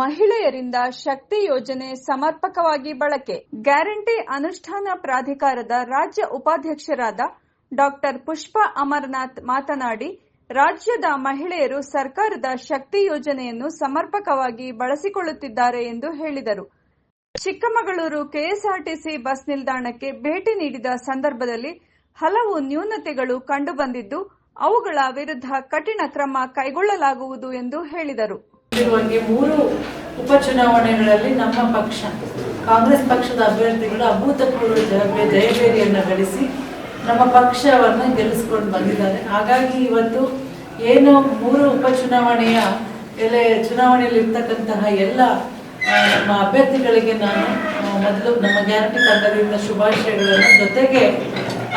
ಮಹಿಳೆಯರಿಂದ ಶಕ್ತಿ ಯೋಜನೆ ಸಮರ್ಪಕವಾಗಿ ಬಳಕೆ. ಗ್ಯಾರಂಟಿ ಅನುಷ್ಠಾನ ಪ್ರಾಧಿಕಾರದ ರಾಜ್ಯ ಉಪಾಧ್ಯಕ್ಷರಾದ ಡಾಕ್ಟರ್ ಪುಷ್ಪಾ ಅಮರನಾಥ್ ಮಾತನಾಡಿ, ರಾಜ್ಯದ ಮಹಿಳೆಯರು ಸರ್ಕಾರದ ಶಕ್ತಿ ಯೋಜನೆಯನ್ನು ಸಮರ್ಪಕವಾಗಿ ಬಳಸಿಕೊಳ್ಳುತ್ತಿದ್ದಾರೆ ಎಂದು ಹೇಳಿದರು. ಚಿಕ್ಕಮಗಳೂರು ಕೆಎಸ್ಆರ್ಟಿಸಿ ಬಸ್ ನಿಲ್ದಾಣಕ್ಕೆ ಭೇಟಿ ನೀಡಿದ ಸಂದರ್ಭದಲ್ಲಿ ಹಲವು ನ್ಯೂನತೆಗಳು ಕಂಡುಬಂದಿದ್ದು, ಅವುಗಳ ವಿರುದ್ಧ ಕಠಿಣ ಕ್ರಮ ಕೈಗೊಳ್ಳಲಾಗುವುದು ಎಂದು ಹೇಳಿದರು. ಮೂರು ಉಪಚುನಾವಣೆಗಳಲ್ಲಿ ನಮ್ಮ ಪಕ್ಷ, ಕಾಂಗ್ರೆಸ್ ಪಕ್ಷದ ಅಭ್ಯರ್ಥಿಗಳು ಅಭೂತಪೂರ್ವ ಜನಪ್ರಿಯ ಜಯಬೇರಿಯನ್ನು ಗಳಿಸಿ ನಮ್ಮ ಪಕ್ಷವನ್ನು ಗೆಲ್ಲಿಸ್ಕೊಂಡು ಬಂದಿದ್ದಾರೆ. ಹಾಗಾಗಿ ಇವತ್ತು ಏನು ಮೂರು ಉಪಚುನಾವಣೆಯ ಎಲ್ಲ ಚುನಾವಣೆಯಲ್ಲಿ ಇರ್ತಕ್ಕಂತಹ ಎಲ್ಲ ನಮ್ಮ ಅಭ್ಯರ್ಥಿಗಳಿಗೆ ನಾನು ಮೊದಲು ನಮ್ಮ ಗ್ಯಾರಂಟಿ ತಂಡದಿಂದ ಶುಭಾಶಯಗಳನ್ನು ಜೊತೆಗೆ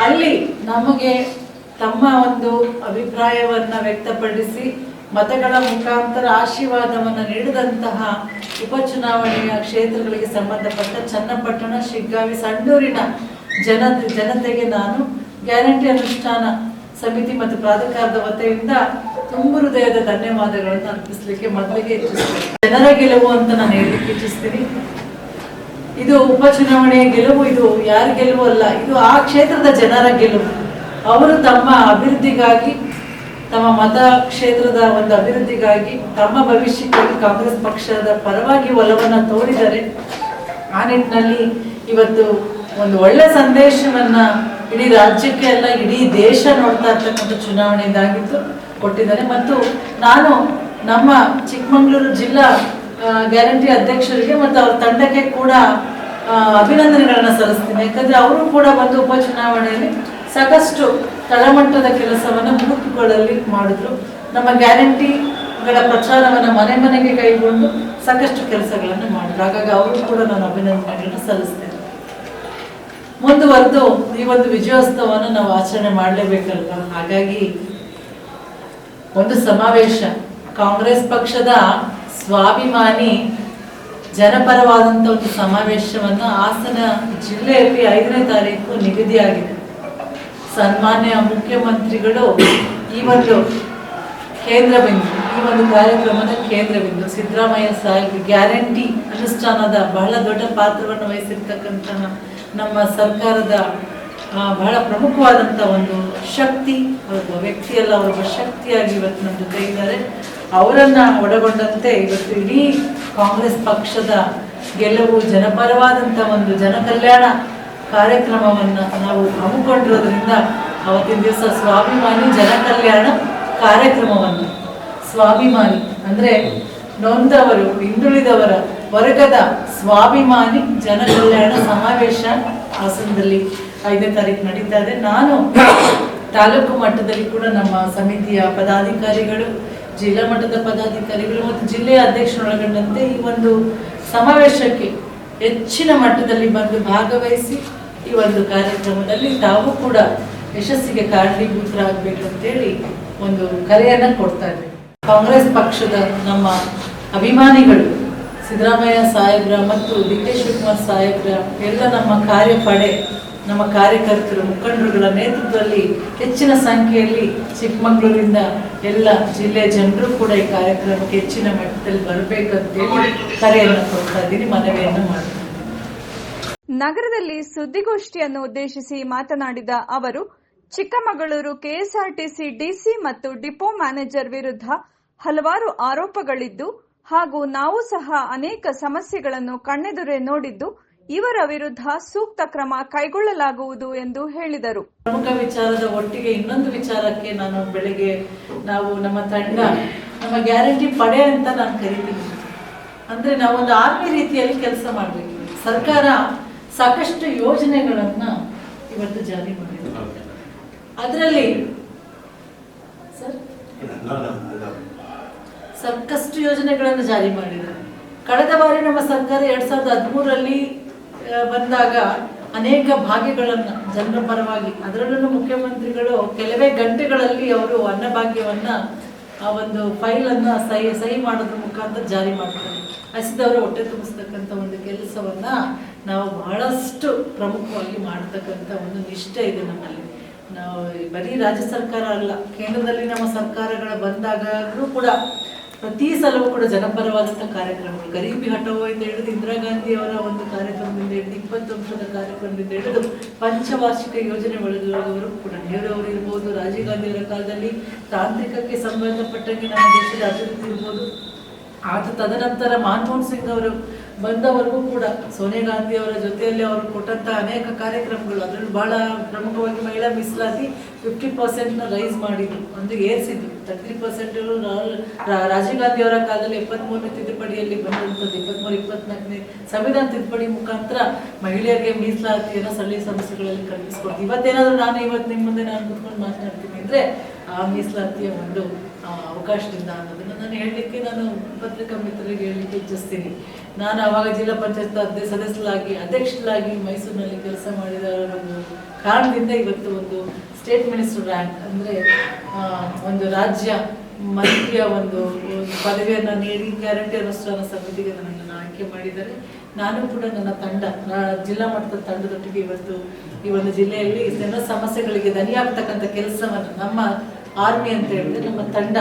ಅಲ್ಲಿ ನಮಗೆ ತಮ್ಮ ಒಂದು ಅಭಿಪ್ರಾಯವನ್ನ ವ್ಯಕ್ತಪಡಿಸಿ ಮತಗಳ ಮುಖಾಂತರ ಆಶೀರ್ವಾದವನ್ನು ನೀಡಿದಂತಹ ಉಪಚುನಾವಣೆಯ ಕ್ಷೇತ್ರಗಳಿಗೆ ಸಂಬಂಧಪಟ್ಟ ಚನ್ನಪಟ್ಟಣ, ಶಿಗ್ಗಾವಿ ಸಂಡೂರಿನ ಜನ ಜನತೆಗೆ ನಾನು ಗ್ಯಾರಂಟಿ ಅನುಷ್ಠಾನ ಸಮಿತಿ ಮತ್ತು ಪ್ರಾಧಿಕಾರದ ವತಿಯಿಂದ ತುಂಬು ಹೃದಯದ ಧನ್ಯವಾದಗಳನ್ನು ಅರ್ಪಿಸಲಿಕ್ಕೆ ಮೊದಲಿಗೆ ಇಚ್ಛಿಸ್ತೀನಿ. ಜನರ ಗೆಲುವು ಅಂತ ನಾನು ಹೇಳಲಿಕ್ಕೆ ಇಚ್ಛಿಸ್ತೀನಿ. ಇದು ಉಪಚುನಾವಣೆಯ ಗೆಲುವು, ಇದು ಯಾರ ಗೆಲುವು ಅಲ್ಲ, ಇದು ಆ ಕ್ಷೇತ್ರದ ಜನರ ಗೆಲುವು. ಅವರು ತಮ್ಮ ಅಭಿವೃದ್ಧಿಗಾಗಿ ತಮ್ಮ ಮತ ಕ್ಷೇತ್ರದ ಒಂದು ಅಭಿವೃದ್ಧಿಗಾಗಿ, ತಮ್ಮ ಭವಿಷ್ಯಕ್ಕಾಗಿ ಕಾಂಗ್ರೆಸ್ ಪಕ್ಷದ ಪರವಾಗಿ ಒಲವನ್ನು ತೋರಿದರೆ, ಆ ನಿಟ್ಟಿನಲ್ಲಿ ಇವತ್ತು ಒಂದು ಒಳ್ಳೆ ಸಂದೇಶವನ್ನ ಇಡೀ ರಾಜ್ಯಕ್ಕೆ ಅಲ್ಲ, ಇಡೀ ದೇಶ ನೋಡ್ತಾ ಇರ್ತಕ್ಕಂಥ ಚುನಾವಣೆ ಇದಾಗಿತ್ತು ಕೊಟ್ಟಿದ್ದಾರೆ. ಮತ್ತು ನಾನು ನಮ್ಮ ಚಿಕ್ಕಮಗಳೂರು ಜಿಲ್ಲಾ ಗ್ಯಾರಂಟಿ ಅಧ್ಯಕ್ಷರಿಗೆ ಮತ್ತು ಅವ್ರ ತಂಡಕ್ಕೆ ಕೂಡ ಅಭಿನಂದನೆಗಳನ್ನು ಸಲ್ಲಿಸ್ತೀನಿ. ಯಾಕಂದ್ರೆ ಅವರು ಕೂಡ ಒಂದು ಉಪಚುನಾವಣೆಯಲ್ಲಿ ಸಾಕಷ್ಟು ತಳಮಟ್ಟದ ಕೆಲಸವನ್ನು ಬೂತ್ಗಳಲ್ಲಿ ಮಾಡಿದ್ರು. ನಮ್ಮ ಗ್ಯಾರಂಟಿಗಳ ಪ್ರಚಾರವನ್ನ ಮನೆ ಮನೆಗೆ ಕೈಗೊಂಡು ಸಾಕಷ್ಟು ಕೆಲಸಗಳನ್ನು ಮಾಡಿದ್ರು. ಹಾಗಾಗಿ ಅವರು ಕೂಡ ನಾನು ಅಭಿನಂದನೆಗಳನ್ನು ಸಲ್ಲಿಸ್ತೇನೆ. ಮುಂದುವರೆದು ಈ ಒಂದು ವಿಜಯೋತ್ಸವವನ್ನು ನಾವು ಆಚರಣೆ ಮಾಡಲೇಬೇಕಲ್ವ? ಹಾಗಾಗಿ ಒಂದು ಸಮಾವೇಶ. ಕಾಂಗ್ರೆಸ್ ಪಕ್ಷದ ಸ್ವಾಭಿಮಾನಿ ಜನಪರವಾದಂಥ ಒಂದು ಸಮಾವೇಶವನ್ನು ಹಾಸನ ಜಿಲ್ಲೆಯಲ್ಲಿ ಐದನೇ ತಾರೀಕು ನಿಗದಿಯಾಗಿದೆ. ಸನ್ಮಾನ್ಯ ಮುಖ್ಯಮಂತ್ರಿಗಳು ಈ ಒಂದು ಕೇಂದ್ರ ಬಿಂದು ಈ ಒಂದು ಕಾರ್ಯಕ್ರಮದ ಕೇಂದ್ರ ಬಿಂದು ಸಿದ್ದರಾಮಯ್ಯ ಸಾಹೇಬ್ ಗ್ಯಾರಂಟಿ ಅನುಷ್ಠಾನದ ಬಹಳ ದೊಡ್ಡ ಪಾತ್ರವನ್ನು ವಹಿಸಿರ್ತಕ್ಕಂತಹ ನಮ್ಮ ಸರ್ಕಾರದ ಬಹಳ ಪ್ರಮುಖವಾದಂಥ ಒಂದು ಶಕ್ತಿ, ಒಬ್ಬ ವ್ಯಕ್ತಿಯಲ್ಲ ಅವರೊಬ್ಬ ಶಕ್ತಿಯಾಗಿ ಇವತ್ತು ನಮ್ಮ ಜೊತೆ ಇದ್ದಾರೆ. ಅವರನ್ನು ಒಳಗೊಂಡಂತೆ ಇವತ್ತು ಇಡೀ ಕಾಂಗ್ರೆಸ್ ಪಕ್ಷದ ಗೆಲುವು ಜನಪರವಾದಂಥ ಒಂದು ಜನಕಲ್ಯಾಣ ಕಾರ್ಯಕ್ರಮವನ್ನ ನಾವು ಹಮ್ಮಿಕೊಂಡಿರೋದ್ರಿಂದ ಅವತ್ತಿನ ದಿವಸ ಸ್ವಾಭಿಮಾನಿ ಜನಕಲ್ಯಾಣ ಕಾರ್ಯಕ್ರಮವನ್ನು. ಸ್ವಾಭಿಮಾನಿ ಅಂದರೆ ನೊಂದವರು, ಹಿಂದುಳಿದವರ ವರ್ಗದ ಸ್ವಾಭಿಮಾನಿ ಜನಕಲ್ಯಾಣ ಸಮಾವೇಶ ಹಾಸನದಲ್ಲಿ ಐದನೇ ತಾರೀಕು ನಡೀತಾ ಇದೆ. ನಾನು ತಾಲೂಕು ಮಟ್ಟದಲ್ಲಿ ಕೂಡ ನಮ್ಮ ಸಮಿತಿಯ ಪದಾಧಿಕಾರಿಗಳು, ಜಿಲ್ಲಾ ಮಟ್ಟದ ಪದಾಧಿಕಾರಿಗಳು ಮತ್ತು ಜಿಲ್ಲೆಯ ಅಧ್ಯಕ್ಷರೊಳಗೊಂಡಂತೆ ಈ ಒಂದು ಸಮಾವೇಶಕ್ಕೆ ಹೆಚ್ಚಿನ ಮಟ್ಟದಲ್ಲಿ ಬಂದು ಭಾಗವಹಿಸಿ ಈ ಒಂದು ಕಾರ್ಯಕ್ರಮದಲ್ಲಿ ತಾವು ಕೂಡ ಯಶಸ್ಸಿಗೆ ಕಾರಣೀಭೂತರಾಗಬೇಕು ಅಂತೇಳಿ ಒಂದು ಕರೆಯನ್ನ ಕೊಡ್ತಾ ಕಾಂಗ್ರೆಸ್ ಪಕ್ಷದ ನಮ್ಮ ಅಭಿಮಾನಿಗಳು ಸಿದ್ದರಾಮಯ್ಯ ಸಾಹೇಬ್ರ ಮತ್ತು ಡಿ ಕೆ ಶಿವಕುಮಾರ್ ಸಾಹೇಬ್ರ ಎಲ್ಲ ನಮ್ಮ ಕಾರ್ಯಪಡೆ ನಮ್ಮ ಕಾರ್ಯಕರ್ತರು, ಮುಖಂಡರುಗಳ ನೇತೃತ್ವದಲ್ಲಿ ಹೆಚ್ಚಿನ ಸಂಖ್ಯೆಯಲ್ಲಿ ಚಿಕ್ಕಮಗಳೂರಿಂದ ಎಲ್ಲ ಜಿಲ್ಲೆಯ ಜನರು ಕೂಡ ಈ ಕಾರ್ಯಕ್ರಮಕ್ಕೆ ಹೆಚ್ಚಿನ ಮಟ್ಟದಲ್ಲಿ ಬರಬೇಕಂತೇಳಿ ಕರೆಯನ್ನು ಕೊಡ್ತಾ ಇದ್ದೀನಿ, ಮನವಿಯನ್ನು ಮಾಡ್ತೀನಿ. ನಗರದಲ್ಲಿ ಸುದ್ದಿಗೋಷ್ಠಿಯನ್ನು ಉದ್ದೇಶಿಸಿ ಮಾತನಾಡಿದ ಅವರು, ಚಿಕ್ಕಮಗಳೂರು ಕೆಎಸ್ಆರ್ಟಿಸಿ ಡಿಸಿ ಮತ್ತು ಡಿಪೋ ಮ್ಯಾನೇಜರ್ ವಿರುದ್ಧ ಹಲವಾರು ಆರೋಪಗಳಿದ್ದು ಹಾಗೂ ನಾವು ಸಹ ಅನೇಕ ಸಮಸ್ಯೆಗಳನ್ನು ಕಣ್ಣೆದುರೇ ನೋಡಿದ್ದು ಇವರ ವಿರುದ್ಧ ಸೂಕ್ತ ಕ್ರಮ ಕೈಗೊಳ್ಳಲಾಗುವುದು ಎಂದು ಹೇಳಿದರು. ಪ್ರಮುಖ ವಿಚಾರದ ಒಟ್ಟಿಗೆ ಇನ್ನೊಂದು ವಿಚಾರಕ್ಕೆ ನಾನು ಬೆಳಿಗ್ಗೆ ನಾವು ನಮ್ಮ ತಂಡ, ನಮ್ಮ ಗ್ಯಾರಂಟಿ ಪಡೆ ಅಂತ ನಾನು ಕರಿತೀನಿ. ಅಂದ್ರೆ ನಾವೊಂದು ಆರ್ಮಿ ರೀತಿಯಲ್ಲಿ ಕೆಲಸ ಮಾಡಬೇಕು. ಸರ್ಕಾರ ಸಾಕಷ್ಟು ಯೋಜನೆಗಳನ್ನ ಇವತ್ತು ಜಾರಿ ಮಾಡಿದೆ. ಅದರಲ್ಲಿ ಸಾಕಷ್ಟು ಯೋಜನೆಗಳನ್ನು ಜಾರಿ ಮಾಡಿದೆ ಕಳೆದ ಬಾರಿ ನಮ್ಮ ಸರ್ಕಾರ ಎರಡ್ ಸಾವಿರದ ಹದಿಮೂರರಲ್ಲಿ ಬಂದಾಗ ಅನೇಕ ಭಾಗ್ಯಗಳನ್ನು, ಜನರ ಪರವಾಗಿ. ಅದರಲ್ಲೂ ಮುಖ್ಯಮಂತ್ರಿಗಳು ಕೆಲವೇ ಗಂಟೆಗಳಲ್ಲಿ ಅವರು ಅನ್ನಭಾಗ್ಯವನ್ನು ಆ ಒಂದು ಫೈಲ್ ಅನ್ನ ಸಹಿ ಸಹಿ ಮಾಡೋದ್ರ ಮುಖಾಂತರ ಜಾರಿ ಮಾಡ್ತಾರೆ. ಹಸಿದವರು ಹೊಟ್ಟೆ ತುಂಬಿಸ್ತಕ್ಕಂಥ ಒಂದು ಕೆಲಸವನ್ನ ನಾವು ಬಹಳಷ್ಟು ಪ್ರಮುಖವಾಗಿ ಮಾಡ್ತಕ್ಕಂಥ ಒಂದು ನಿಷ್ಠೆ ಇದೆ ನಮ್ಮಲ್ಲಿ. ನಾವು ಬರೀ ರಾಜ್ಯ ಸರ್ಕಾರ ಅಲ್ಲ, ಕೇಂದ್ರದಲ್ಲಿ ನಮ್ಮ ಸರ್ಕಾರಗಳು ಬಂದಾಗಲೂ ಕೂಡ ಪ್ರತಿ ಸಲವೂ ಕೂಡ ಜನಪರವಾದಂಥ ಕಾರ್ಯಕ್ರಮಗಳು. ಗರೀಬಿ ಹಠವೋ ಎಂದು ಹೇಳಿದ್ರೆ ಇಂದಿರಾ ಗಾಂಧಿ ಅವರ ಒಂದು ಕಾರ್ಯಕ್ರಮದಿಂದ ಹಿಡಿದು ಇಪ್ಪತ್ತು ವರ್ಷದ ಕಾರ್ಯಕ್ರಮದಿಂದ ಹಿಡಿದು ಪಂಚವಾರ್ಷಿಕ ಯೋಜನೆ ಒಳಗಿರುವವರು ಕೂಡ ನೆಹರು ಅವರು ಇರ್ಬೋದು, ರಾಜೀವ್ ಗಾಂಧಿ ಅವರ ಕಾಲದಲ್ಲಿ ತಾಂತ್ರಿಕಕ್ಕೆ ಸಂಬಂಧಪಟ್ಟಂಗೆ ನಮ್ಮ ದೇಶದ ಅಭಿವೃದ್ಧಿ ಇರ್ಬೋದು. ಆದ ತದನಂತರ ಮನಮೋಹನ್ ಸಿಂಗ್ ಅವರು ಬಂದವರೆಗೂ ಕೂಡ ಸೋನಿಯಾ ಗಾಂಧಿ ಅವರ ಜೊತೆಯಲ್ಲಿ ಅವರು ಕೊಟ್ಟಂತಹ ಅನೇಕ ಕಾರ್ಯಕ್ರಮಗಳು, ಅದರಲ್ಲಿ ಬಹಳ ಪ್ರಮುಖವಾಗಿ ಮಹಿಳಾ ಮೀಸಲಾತಿ ಫಿಫ್ಟಿ ಪರ್ಸೆಂಟ್ನ ರೈಸ್ ಮಾಡಿದ್ರು ಅಂದ್ರೆ ಏರಿಸಿದ್ರು. ತರ್ಟಿ ಪರ್ಸೆಂಟ್ ರಾಜೀವ್ ಗಾಂಧಿ ಅವರ ಕಾಲದಲ್ಲಿ ಎಪ್ಪತ್ಮೂರನೇ ತಿದ್ದುಪಡಿಯಲ್ಲಿ ಬಂದಂಥದ್ದು ಇಪ್ಪತ್ಮೂರು ಇಪ್ಪತ್ನಾಲ್ಕನೇ ಸಂವಿಧಾನ ತಿದ್ದುಪಡಿ ಮುಖಾಂತರ ಮಹಿಳೆಯರಿಗೆ ಮೀಸಲಾತಿಯನ್ನು ಸ್ಥಳೀಯ ಸಮಸ್ಯೆಗಳಲ್ಲಿ ಕಲ್ಪಿಸ್ಕೊಡ್ತೀವಿ ಇವತ್ತೇನಾದರೂ ನಾನು ಇವತ್ತು ನಿಮ್ಮ ಮುಂದೆ ನಾನು ಕುತ್ಕೊಂಡು ಮಾತನಾಡ್ತೀನಿ ಅಂದ್ರೆ ಆ ಮೀಸಲಾತಿಯ ಒಂದು ಅವಕಾಶದಿಂದ ಅನ್ನೋದನ್ನು ನಾನು ಹೇಳಲಿಕ್ಕೆ, ನಾನು ಪತ್ರಿಕಾ ಮಿತ್ರರಿಗೆ ಹೇಳಲಿಕ್ಕೆ ಇಚ್ಛಿಸ್ತೀನಿ. ನಾನು ಆವಾಗ ಜಿಲ್ಲಾ ಪಂಚಾಯತ್ ಅಧ್ಯ ಸದಸ್ಯರಾಗಿ ಅಧ್ಯಕ್ಷರಾಗಿ ಮೈಸೂರಿನಲ್ಲಿ ಕೆಲಸ ಮಾಡಿದ ಒಂದು ಕಾರಣದಿಂದ ಇವತ್ತು ಒಂದು ಸ್ಟೇಟ್ ಮಿನಿಸ್ಟರ್ ರ್ಯಾಂಕ್ ಅಂದರೆ ಒಂದು ರಾಜ್ಯ ಮಂತ್ರಿಯ ಒಂದು ಪದವಿಯನ್ನು ನೀಡಿ ಗ್ಯಾರಂಟಿ ಅನುಷ್ಠಾನ ಸಮಿತಿಗೆ ನನ್ನನ್ನು ಆಯ್ಕೆ ಮಾಡಿದ್ದಾರೆ. ನಾನು ಕೂಡ ನನ್ನ ತಂಡ ಜಿಲ್ಲಾ ಮಟ್ಟದ ತಂಡದೊಟ್ಟಿಗೆ ಇವತ್ತು ಈ ಒಂದು ಜಿಲ್ಲೆಯಲ್ಲಿ ಜನ ಸಮಸ್ಯೆಗಳಿಗೆ ದನಿಯಾಗ್ತಕ್ಕಂಥ ಕೆಲಸವನ್ನು ನಮ್ಮ ಆರ್ಮಿ ಅಂತ ಹೇಳಿದ್ರೆ ನಮ್ಮ ತಂಡ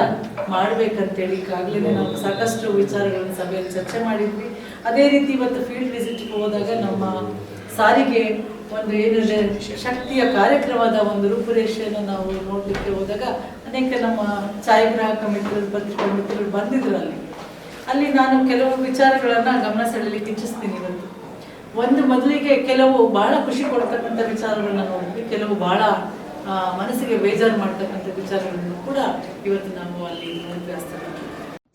ಮಾಡ್ಬೇಕಂತೇಳಿ ಈಗಾಗಲೇ ನಾವು ಸಾಕಷ್ಟು ವಿಚಾರಗಳನ್ನು ಸಭೆಯಲ್ಲಿ ಚರ್ಚೆ ಮಾಡಿದ್ವಿ. ಅದೇ ರೀತಿ ಇವತ್ತು ಫೀಲ್ಡ್ ವಿಸಿಟ್ಗೆ ಹೋದಾಗ ನಮ್ಮ ಸಾರಿಗೆ ಒಂದು ಏನಿದೆ ಶಕ್ತಿಯ ಕಾರ್ಯಕ್ರಮದ ಒಂದು ರೂಪುರೇಷೆಯನ್ನು ನಾವು ನೋಡಲಿಕ್ಕೆ ಹೋದಾಗ ಅನೇಕ ನಮ್ಮ ಛಾಯಾಗ್ರಾಹಕ ಮಿತ್ರರು ಪತ್ರಿಕಾ ಮಿತ್ರರು ಬಂದಿದ್ರು ಅಲ್ಲಿ. ಅಲ್ಲಿ ನಾನು ಕೆಲವು ವಿಚಾರಗಳನ್ನ ಗಮನ ಸೆಳೆಯಲಿಕ್ಕೆ ಇಚ್ಛಿಸ್ತೀನಿ ಇವತ್ತು. ಒಂದು ಮೊದಲಿಗೆ ಕೆಲವು ಬಹಳ ಖುಷಿ ಕೊಡ್ತಕ್ಕಂಥ ವಿಚಾರಗಳನ್ನ ನೋಡಿದ್ವಿ ಕೆಲವು ಬಹಳ ಮನಸ್ಸಿಗೆ ಬೇಜಾರು ಮಾಡ್ತಕ್ಕಂಥ ವಿಚಾರಗಳನ್ನು ಕೂಡ ಇವತ್ತು ನಾವು ಅಲ್ಲಿ ನೋಡ್ತಾ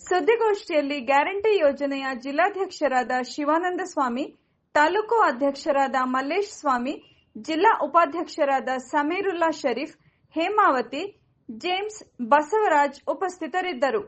ಸುದ್ದಿಗೋಷ್ಠಿಯಲ್ಲಿ ಗ್ಯಾರಂಟಿ ಯೋಜನೆಯ ಜಿಲ್ಲಾಧ್ಯಕ್ಷರಾದ ಶಿವಾನಂದ ಸ್ವಾಮಿ ತಾಲೂಕು ಅಧ್ಯಕ್ಷರಾದ ಮಲ್ಲೇಶ್ ಸ್ವಾಮಿ ಜಿಲ್ಲಾ ಉಪಾಧ್ಯಕ್ಷರಾದ ಸಮೀರುಲ್ಲಾ ಶರೀಫ್ ಹೇಮಾವತಿ ಜೇಮ್ಸ್ ಬಸವರಾಜ್ ಉಪಸ್ಥಿತರಿದ್ದರು.